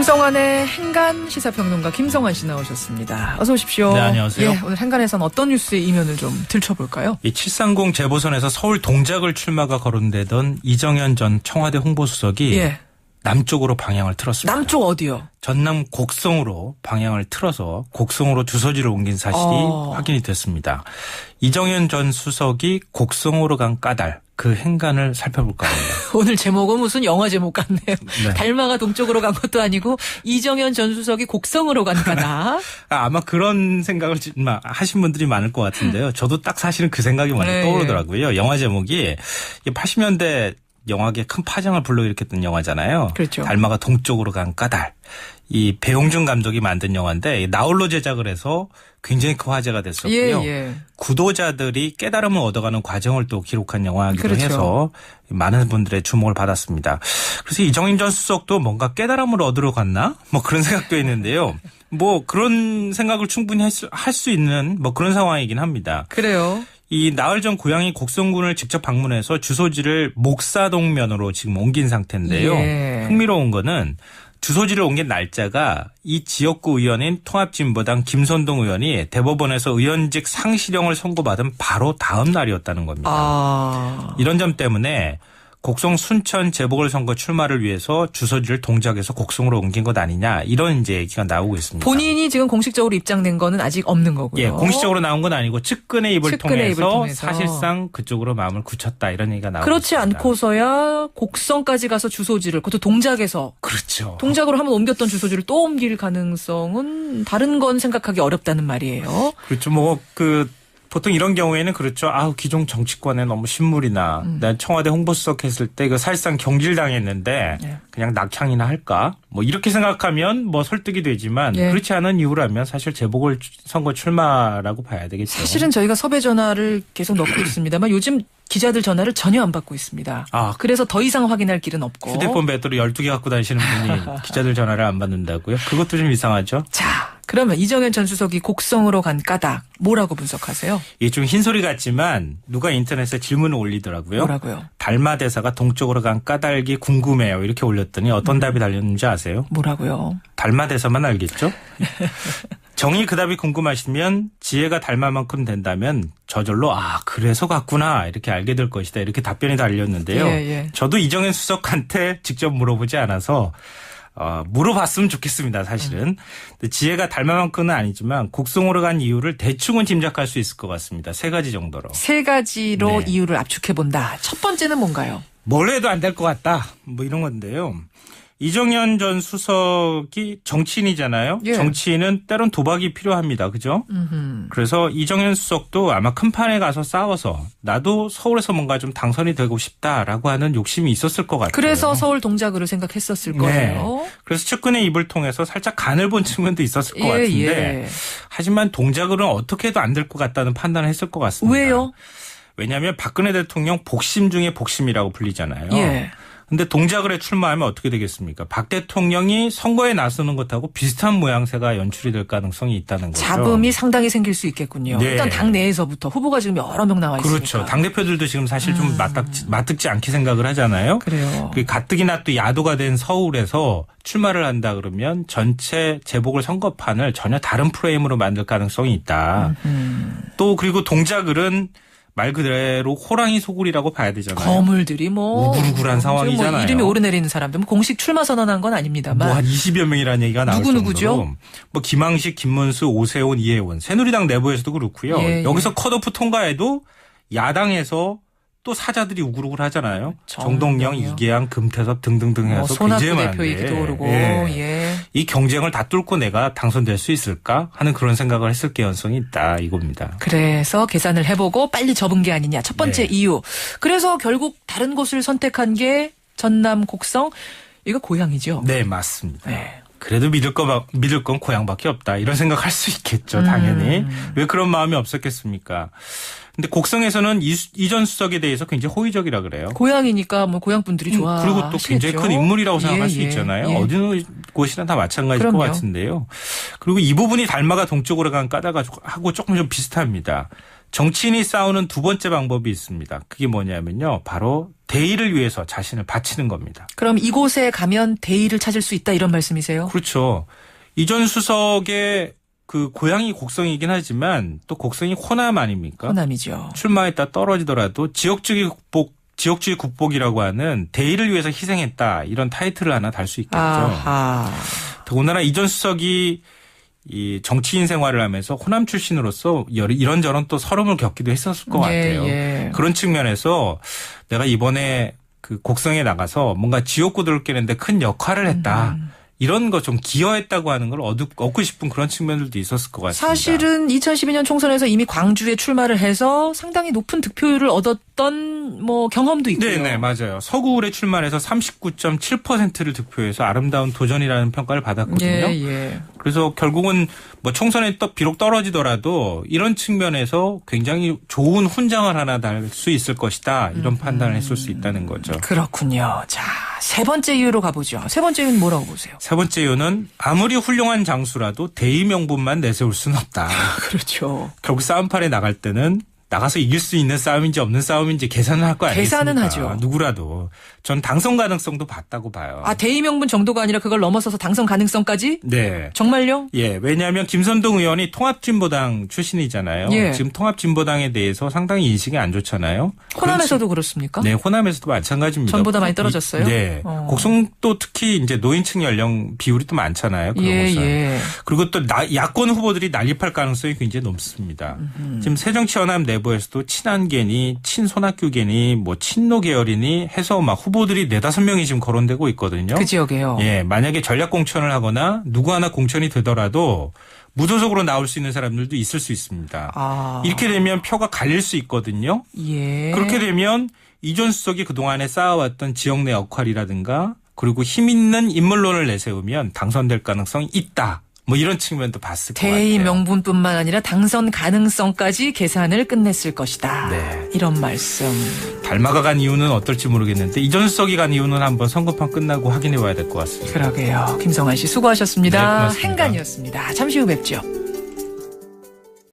김성환의 행간 시사평론가 김성환 씨 나오셨습니다. 어서 오십시오. 네, 안녕하세요. 예, 오늘 행간에선 어떤 뉴스의 이면을 좀 들춰볼까요? 이 730 재보선에서 서울 동작을 출마가 거론되던 이정현 전 청와대 홍보수석이 예. 남쪽으로 방향을 틀었습니다. 남쪽 어디요? 전남 곡성으로 방향을 틀어서 곡성으로 주소지를 옮긴 사실이 어. 확인이 됐습니다. 이정현 전 수석이 곡성으로 간 까닭 그 행간을 살펴볼까 합니다. 오늘 제목은 무슨 영화 제목 같네요. 네. 달마가 동쪽으로 간 것도 아니고 이정현 전 수석이 곡성으로 간 거다. 아, 아마 그런 생각을 하신 분들이 많을 것 같은데요. 저도 딱 사실은 그 생각이 많이 네. 떠오르더라고요. 영화 제목이 80년대 영화계 큰 파장을 불러일으켰던 영화잖아요. 그렇죠. 달마가 동쪽으로 간 까닭. 이 배용준 감독이 만든 영화인데 나홀로 제작을 해서 굉장히 큰 화제가 됐었고요. 예, 예. 구도자들이 깨달음을 얻어가는 과정을 또 기록한 영화이기도 그렇죠. 해서 많은 분들의 주목을 받았습니다. 그래서 이정인 전 수석도 뭔가 깨달음을 얻으러 갔나? 뭐 그런 생각도 했는데요. 뭐 그런 생각을 충분히 할 수 있는 뭐 그런 상황이긴 합니다. 그래요. 이 나흘 전 고향이 곡성군을 직접 방문해서 주소지를 목사동면으로 지금 옮긴 상태인데요. 예. 흥미로운 거는 주소지를 옮긴 날짜가 이 지역구 의원인 통합진보당 김선동 의원이 대법원에서 의원직 상실형을 선고받은 바로 다음 날이었다는 겁니다. 아. 이런 점 때문에 곡성 순천 재보궐선거 출마를 위해서 주소지를 동작해서 곡성으로 옮긴 것 아니냐 이런 이제 얘기가 나오고 있습니다. 본인이 지금 공식적으로 입장된 거는 아직 없는 거고요. 예, 공식적으로 나온 건 아니고 측근의 입을, 측근의 입을 통해서, 통해서. 사실상 그쪽으로 마음을 굳혔다 이런 얘기가 나오고 그렇지 있습니다. 않고서야 곡성까지 가서 주소지를 그것도 동작에서 그렇죠. 동작으로 한번 옮겼던 주소지를 또 옮길 가능성은 다른 건 생각하기 어렵다는 말이에요. 그렇죠. 뭐그 보통 이런 경우에는 그렇죠. 아우 기존 정치권에 너무 신물이나 음. 난 청와대 홍보수석 했을 때 그 사실상 경질당했는데 예. 그냥 낙향이나 할까? 뭐 이렇게 생각하면 뭐 설득이 되지만 예. 그렇지 않은 이유라면 사실 재보궐 선거 출마라고 봐야 되겠죠. 사실은 저희가 섭외 전화를 계속 넣고 있습니다만 요즘 기자들 전화를 전혀 안 받고 있습니다. 아, 그래서 더 이상 확인할 길은 없고. 휴대폰 배터리 12개 갖고 다니시는 분이 기자들 전화를 안 받는다고요? 그것도 좀 이상하죠. 자, 그러면 이정현 전 수석이 곡성으로 간 까닭 뭐라고 분석하세요? 이게 좀 흰소리 같지만 누가 인터넷에 질문을 올리더라고요. 뭐라고요? 달마 대사가 동쪽으로 간 까닭이 궁금해요. 이렇게 올렸더니 어떤 답이 달렸는지 아세요? 뭐라고요? 달마 대사만 알겠죠? 정의 그 답이 궁금하시면 지혜가 달마만큼 된다면 저절로 아 그래서 갔구나 이렇게 알게 될 것이다 이렇게 답변이 달렸는데요. 예, 예. 저도 이정현 수석한테 직접 물어보지 않아서 어, 물어봤으면 좋겠습니다. 사실은 지혜가 달마만큼은 아니지만 곡성으로 간 이유를 대충은 짐작할 수 있을 것 같습니다. 세 가지 정도로. 세 가지로 네. 이유를 압축해 본다. 첫 번째는 뭔가요? 뭘 해도 안 될 것 같다. 뭐 이런 건데요. 이정현 전 수석이 정치인이잖아요. 예. 정치인은 때론 도박이 필요합니다. 그죠? 음흠. 그래서 이정현 수석도 아마 큰 판에 가서 싸워서 나도 서울에서 뭔가 좀 당선이 되고 싶다라고 하는 욕심이 있었을 것 같아요. 그래서 서울 동작으로 생각했었을 거예요. 그래서 측근의 입을 통해서 살짝 간을 본 측면도 있었을 것 예, 같은데 예. 하지만 동작으로는 어떻게 해도 안 될 것 같다는 판단을 했을 것 같습니다. 왜요? 왜냐하면 박근혜 대통령 복심 중에 복심이라고 불리잖아요. 예. 근데 동작을 해 출마하면 어떻게 되겠습니까? 박 대통령이 선거에 나서는 것하고 비슷한 모양새가 연출이 될 가능성이 있다는 거죠. 잡음이 상당히 생길 수 있겠군요. 네. 일단 당 내에서부터 후보가 지금 여러 명 나와 있으니까. 그렇죠. 당 대표들도 지금 사실 좀 맞닥지, 맞듣지 않게 생각을 하잖아요. 음. 그래요. 그 가뜩이나 또 야도가 된 서울에서 출마를 한다 그러면 전체 재보궐 선거판을 전혀 다른 프레임으로 만들 가능성이 있다. 음. 또 그리고 동작을은 말 그대로 호랑이 소굴이라고 봐야 되잖아요. 거물들이 뭐 우글우글한 상황이잖아요. 뭐 이름이 오르내리는 사람들 뭐 공식 출마 선언한 건 아닙니다만 뭐 한 20여 명이라는 얘기가 나올 누구 누구죠? 정도로 뭐 김항식, 김문수, 오세훈, 이혜원 새누리당 내부에서도 그렇고요. 예, 여기서 컷오프 통과해도 야당에서 또 사자들이 우글우글 하잖아요. 정동영. 이계양, 금태섭 등등등 뭐 해서 손학규 굉장히 많은데 얘기도 오르고 예. 예. 이 경쟁을 다 뚫고 내가 당선될 수 있을까 하는 그런 생각을 했을 개연성이 있다 이겁니다. 그래서 계산을 해보고 빨리 접은 게 아니냐 첫 번째 네. 이유. 그래서 결국 다른 곳을 선택한 게 전남 곡성 이거 고향이죠. 네 맞습니다. 네. 그래도 믿을 거 믿을 건 고향밖에 없다 이런 생각할 수 있겠죠 당연히 음. 왜 그런 마음이 없었겠습니까? 근데 곡성에서는 이, 이전 수석에 대해서 굉장히 호의적이라 그래요. 고향이니까 뭐 고향 분들이 좋아. 음, 그리고 또 굉장히 큰 인물이라고 생각할 수 있잖아요. 예. 어느 곳이나 다 마찬가지일 그럼요. 것 같은데요. 그리고 이 부분이 달마가 동쪽으로 간 까다가 하고 조금 좀 비슷합니다. 정치인이 싸우는 두 번째 방법이 있습니다. 그게 뭐냐면요. 바로 대의를 위해서 자신을 바치는 겁니다. 그럼 이곳에 가면 대의를 찾을 수 있다 이런 말씀이세요? 그렇죠. 이전 수석의 그 고향이 곡성이긴 하지만 또 곡성이 호남 아닙니까? 호남이죠. 출마했다 떨어지더라도 지역주의 국복 지역주의 국복이라고 하는 대의를 위해서 희생했다 이런 타이틀을 하나 달 수 있겠죠. 아하. 더군다나 이전 수석이 이 정치인 생활을 하면서 호남 출신으로서 이런저런 또 서름을 겪기도 했었을 것 예, 같아요. 예. 그런 측면에서 내가 이번에 그 곡성에 나가서 뭔가 지역구들을 깨는데 큰 역할을 했다. 음. 이런 거 좀 기여했다고 하는 걸 얻, 얻고 싶은 그런 측면들도 있었을 것 같습니다. 사실은 2012년 총선에서 이미 광주에 출마를 해서 상당히 높은 득표율을 얻었던 뭐 경험도 있고요. 네네 맞아요. 서구울에 출마해서 39.7%를 득표해서 아름다운 도전이라는 평가를 받았거든요. 예, 예. 그래서 결국은 뭐 총선에 또 비록 떨어지더라도 이런 측면에서 굉장히 좋은 훈장을 하나 달 수 있을 것이다 이런 판단을 했을 수 있다는 거죠. 그렇군요. 자, 세 번째 이유로 가보죠. 세 번째 이유는 뭐라고 보세요? 세 번째 이유는 아무리 훌륭한 장수라도 대의 명분만 내세울 수는 없다. 그렇죠. 결국 싸움판에 나갈 때는 나가서 이길 수 있는 싸움인지 없는 싸움인지 계산을 할 거 아니겠습니까? 계산은 하죠. 누구라도 전 당선 가능성도 봤다고 봐요. 아, 대의 명분 정도가 아니라 그걸 넘어서서 당선 가능성까지? 네. 정말요? 예, 왜냐하면 김선동 의원이 통합진보당 출신이잖아요. 예. 지금 통합진보당에 대해서 상당히 인식이 안 좋잖아요. 호남에서도 그렇습니까? 네, 호남에서도 마찬가지입니다. 전보다 많이 떨어졌어요? 이- 네. 어. 곡성도 특히 이제 노인층 연령 비율이 또 많잖아요. 그런 예, 곳은. 예. 그리고 또 나- 야권 후보들이 난립할 가능성이 굉장히 높습니다. 지금 새정치연합 내 부에서도 친한계니 친손학규계니 뭐 친노 계열이니 해서 막 후보들이 네다섯 명이 지금 거론되고 있거든요. 그 지역에요. 예, 만약에 전략 공천을 하거나 누구 하나 공천이 되더라도 무소속으로 나올 수 있는 사람들도 있을 수 있습니다. 아. 이렇게 되면 표가 갈릴 수 있거든요. 예. 그렇게 되면 이전 수석이 그동안에 쌓아왔던 지역 내 역할이라든가 그리고 힘 있는 인물론을 내세우면 당선될 가능성이 있다. 뭐 이런 측면도 봤을 것 같아요. 대의 명분뿐만 아니라 당선 가능성까지 계산을 끝냈을 것이다. 네. 이런 말씀. 닮아가 간 이유는 어떨지 모르겠는데 이전 수석이 간 이유는 한번 선거판 끝나고 확인해 봐야 될 것 같습니다. 그러게요. 김성환 씨 수고하셨습니다. 네, 고맙습니다. 행간이었습니다. 잠시 후 뵙죠.